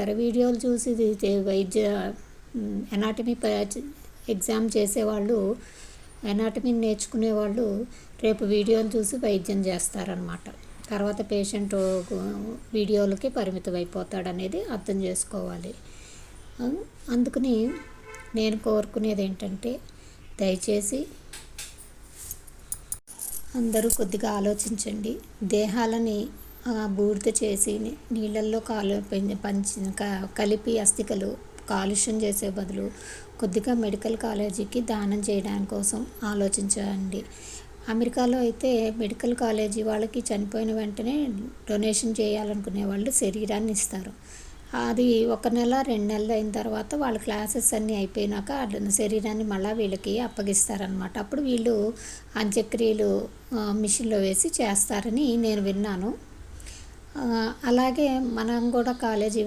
ఇతర వీడియోలు చూసి ఇది వైద్య ఎనాటమీ ఎగ్జామ్ చేసేవాళ్ళు ఎనాటమీ నేర్చుకునే వాళ్ళు రేపు వీడియోలు చూసి వైద్యం చేస్తారనమాట తర్వాత పేషెంట్ వీడియోలకి పరిమితం అయిపోతాడు అనేది అర్థం చేసుకోవాలి. అందుకని నేను కోరుకునేది ఏంటంటే దయచేసి అందరూ కొద్దిగా ఆలోచించండి. దేహాలని బూడిద చేసి నీళ్ళల్లో కాలు పంచి కలిపి అస్థికలు కాలుష్యం చేసే బదులు కొద్దిగా మెడికల్ కాలేజీకి దానం చేయడానికి కోసం ఆలోచించండి. అమెరికాలో అయితే మెడికల్ కాలేజీ వాళ్ళకి చనిపోయిన వెంటనే డొనేషన్ చేయాలనుకునే వాళ్ళు శరీరాన్ని ఇస్తారు. అది ఒక నెల రెండు నెలలు అయిన తర్వాత వాళ్ళ క్లాసెస్ అన్నీ అయిపోయినాక శరీరాన్ని మళ్ళీ వీళ్ళకి అప్పగిస్తారనమాట అప్పుడు వీళ్ళు అంత్యక్రియలు మిషన్లో వేసి చేస్తారని నేను విన్నాను. అలాగే మనం కూడా కాలేజీ